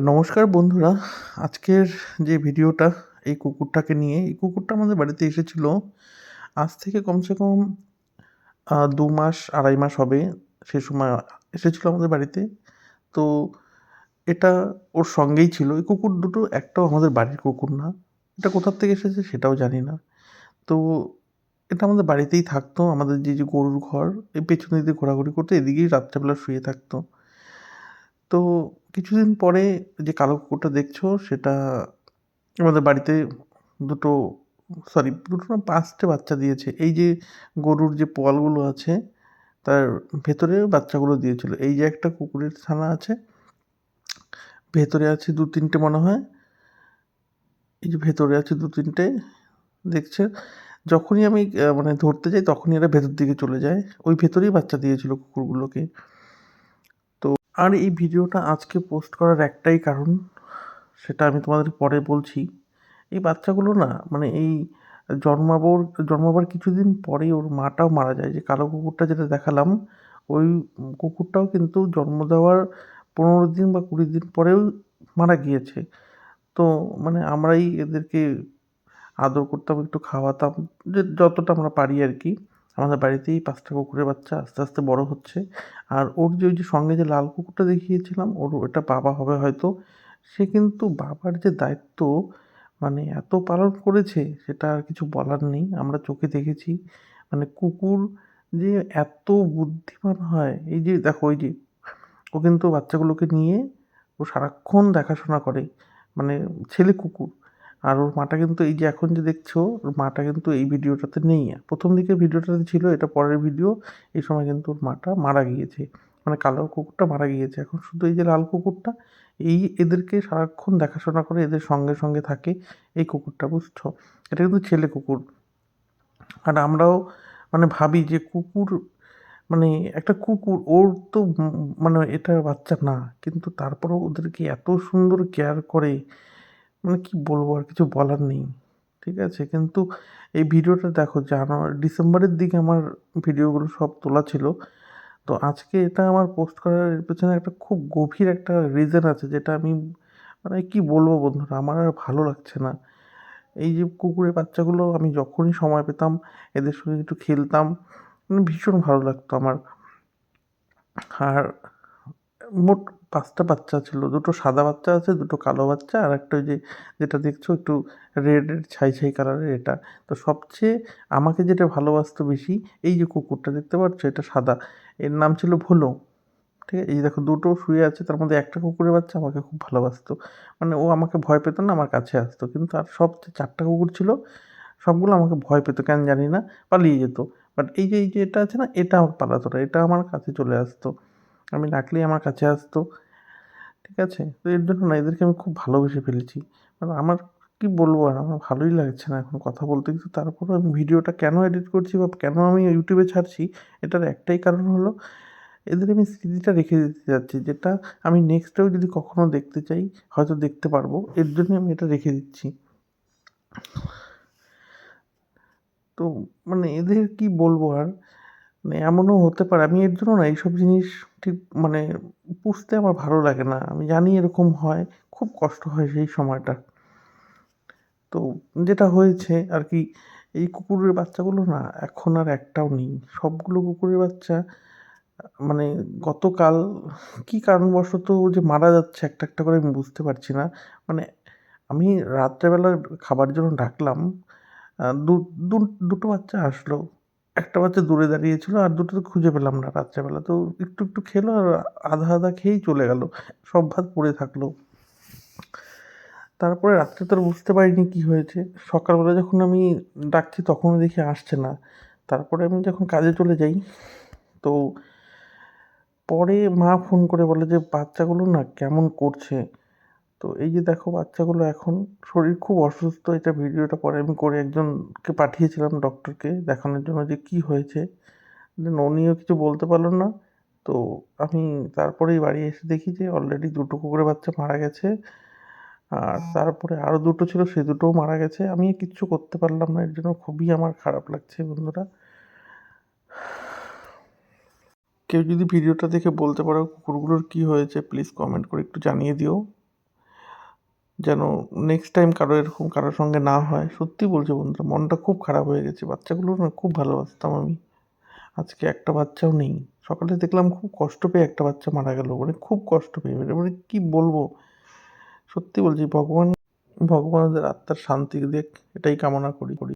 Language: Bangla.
নমস্কার বন্ধুরা। আজকের যে ভিডিওটা, এই কুকুরটাকে নিয়ে, এই কুকুরটা আমাদের বাড়িতে এসেছিল। আজ থেকে কমসে কম দু মাস, আড়াই মাস হবে সে সময় এসেছিল আমাদের বাড়িতে। তো এটা ওর সঙ্গেই ছিল। এই কুকুর দুটো একটাও আমাদের বাড়ির কুকুর না। এটা কোথার থেকে এসেছে সেটাও জানি না। তো এটা আমাদের বাড়িতেই থাকতো। আমাদের যে যে গরুর ঘর, এই পেছনে দিকে ঘোরাঘুরি করতো, এদিকেই রাত্রেবেলা শুয়ে থাকতো। তো কিছুদিন পরে যে কালো কুকুরটা দেখছ, সেটা আমাদের বাড়িতে দুটো সরি দুটো না পাঁচটা বাচ্চা দিয়েছে। এই যে গরুর যে পোয়ালগুলো আছে, তার ভেতরে বাচ্চাগুলো দিয়েছিল। এই যে একটা কুকুরের ছানা আছে, ভেতরে আছে দু তিনটে মনে হয়। এই যে ভেতরে আছে দু তিনটে, দেখছে। যখনই আমি মানে ধরতে যাই, তখনই এরা ভেতর দিকে চলে যায়। ওই ভেতরেই বাচ্চা দিয়েছিল কুকুরগুলোকে। আর এই ভিডিওটা আজকে পোস্ট করার একটাই কারণ, সেটা আমি তোমাদের পরে বলছি। এই বাচ্চাগুলো না মানে এই জন্মাবার জন্মাবার কিছুদিন পরেই ওর মাটাও মারা যায়। যে কালো কুকুরটা যেটা দেখালাম, ওই কুকুরটাও কিন্তু জন্ম দেওয়ার পনেরো দিন বা কুড়ি দিন পরেও মারা গিয়েছে। তো মানে আমরাই এদেরকে আদর করতাম, একটু খাওয়াতাম, যে যতটা আমরা পারি আর কি। আমাদের বাড়িতেই পাঁচটা কুকুরের বাচ্চা আস্তে আস্তে বড় হচ্ছে। আর ওর যে ওই যে সঙ্গে যে লাল কুকুরটা দেখিয়েছিলাম, ওর ওটা বাবা হবে হয়তো। সে কিন্তু বাবার যে দায়িত্ব মানে এত পালন করেছে, সেটা আর কিছু বলার নেই। আমরা চোখে দেখেছি মানে কুকুর যে এত বুদ্ধিমান হয়, এই যে দেখো ওই যে ও কিন্তু বাচ্চাগুলোকে নিয়ে ও সারাক্ষণ দেখাশোনা করে। মানে ছেলে কুকুর আর ওর মাটা কিন্তু এই যে এখন যে দেখছ, ওর মাটা কিন্তু এই ভিডিওটাতে নেই। আর প্রথম দিকে ভিডিওটাতে ছিল, এটা পরের ভিডিও, এই সময় কিন্তু ওর মাটা মারা গিয়েছে। মানে কালো কুকুরটা মারা গিয়েছে। এখন শুধু এই যে লাল কুকুরটা, এই এদেরকে সারাক্ষণ দেখাশোনা করে, এদের সঙ্গে সঙ্গে থাকে এই কুকুরটা, বুঝছ? এটা কিন্তু ছেলে কুকুর। আর আমরাও মানে ভাবি যে কুকুর মানে একটা কুকুর, ওর তো মানে এটা বাচ্চা না। কিন্তু তারপরেও ওদেরকে এত সুন্দর কেয়ার করে মানে কি বলব? আর কিছু বলার নেই। ঠিক আছে? কিন্তু এই ভিডিওটা দেখো জানুয়ারি ডিসেম্বরের দিকে আমার ভিডিওগুলো সব তোলা ছিল। তো আজকে এটা আমার পোস্ট করার পেছনে একটা খুব গভীর একটা রিজন আছে, যেটা আমি মানে কি বলব বন্ধুরা? আমার আর ভালো লাগছে না। এই যে কুকুরের বাচ্চাগুলো আমি যখনই সময় পেতাম, এদের সঙ্গে একটু খেলতাম মানে ভীষণ ভালো লাগতো আমার। আর মোট পাঁচটা বাচ্চা ছিল। দুটো সাদা বাচ্চা আছে, দুটো কালো বাচ্চা, আর একটা ওই যে যেটা দেখছ একটু রেড রেড ছাই ছাই কালারের এটা। তো সবচেয়ে আমাকে যেটা ভালোবাসতো বেশি, এই যে কুকুরটা দেখতে পাচ্ছ, এটা সাদা। এর নাম ছিল ভোলো। ঠিক আছে? এই দেখো, দুটো শুয়ে আছে, তার মধ্যে একটা কুকুরের বাচ্চা আমাকে খুব ভালোবাসতো। মানে ও আমাকে ভয় পেত না, আমার কাছে আসতো। কিন্তু আর সব যে চারটা কুকুর ছিল, সবগুলো আমাকে ভয় পেতো, কেন জানি না, পালিয়ে যেত। বাট এই যে এই যে এটা আছে না, এটা আমাকে পালাতো না, এটা আমার কাছে চলে আসতো। আমি ডাকলেই আমার কাছে আসতো। ঠিক আছে? তো এর জন্য না এদেরকে আমি খুব ভালোবেসে ফেলেছি। মানে আমার কি বলব আর, আমার ভালোই লাগছে না এখন কথা বলতে। কিন্তু তারপরেও আমি ভিডিওটা কেন এডিট করছি বা কেন আমি ইউটিউবে ছাড়ছি, এটার একটাই কারণ হলো, এদের আমি স্মৃতিটা রেখে দিতে যাচ্ছি। যেটা আমি নেক্সটেও যদি কখনো দেখতে চাই, হয়তো দেখতে পারব। এর জন্য আমি এটা রেখে দিচ্ছি। তো মানে এদের কি বলব আর? মানে এমনও হতে পারে। আমি এর জন্য না এইসব জিনিস ঠিক মানে পুষতে আমার ভালো লাগে না। আমি জানি এরকম হয়, খুব কষ্ট হয় সেই সময়টা। তো যেটা হয়েছে আর কি, এই কুকুরের বাচ্চাগুলো না এখন আর একটাও নেই। সবগুলো কুকুরের বাচ্চা মানে গতকাল কী কারণবশত যে মারা যাচ্ছে একটা একটা করে আমি বুঝতে পারছি না। মানে আমি রাত্রেবেলা খাবার জন্য ডাকলাম দু, দুটো বাচ্চা আসলো। একটা বাচ্চা দূরে দাঁড়িয়েছিল আর দুটো তো খুঁজে পেলাম না রাত্রেবেলা। তো একটু একটু খেলো আর আধা আধা খেয়েই চলে গেল। সব ভাত পড়ে থাকল। তারপরে রাত্রে তো বুঝতে পারিনি কী হয়েছে। সকালবেলা যখন আমি ডাকছি তখনও দেখি আসছে না। তারপরে আমি যখন কাজে চলে যাই, তো পরে মা ফোন করে বলে যে, বাচ্চাগুলো না কেমন করছে? তো এই যে দেখো বাচ্চাগুলো এখন শরীর খুব অসুস্থ, এটা ভিডিওটা পরে আমি করে একজনকে পাঠিয়েছিলাম ডক্টরকে দেখানোর জন্য যে কী হয়েছে। দেন উনিও কিছু বলতে পারল না। তো আমি তারপরেই বাড়ি এসে দেখি যে অলরেডি দুটো কুকুরের বাচ্চা মারা গেছে। আর তারপরে আরও দুটো ছিল, সে দুটোও মারা গেছে। আমি কিচ্ছু করতে পারলাম না, এর জন্য খুবই আমার খারাপ লাগছে বন্ধুরা। কেউ যদি ভিডিওটা দেখে বলতে পারো কুকুরগুলোর কী হয়েছে প্লিজ কমেন্ট করে একটু জানিয়ে দিও। যেন নেক্সট টাইম কারও এরকম কারোর সঙ্গে না হয়। সত্যি বলছি বন্ধুরা, মনটা খুব খারাপ হয়ে গেছে। বাচ্চাগুলো না খুব ভালোবাসতাম আমি। আজকে একটা বাচ্চাও নেই। সকালে দেখলাম খুব কষ্ট পেয়ে একটা বাচ্চা মারা গেল। মানে খুব কষ্ট পেয়ে। মানে কী বলব? সত্যি বলছি, ভগবান ভগবানদের আত্মার শান্তি দেখ, এটাই কামনা করি করি।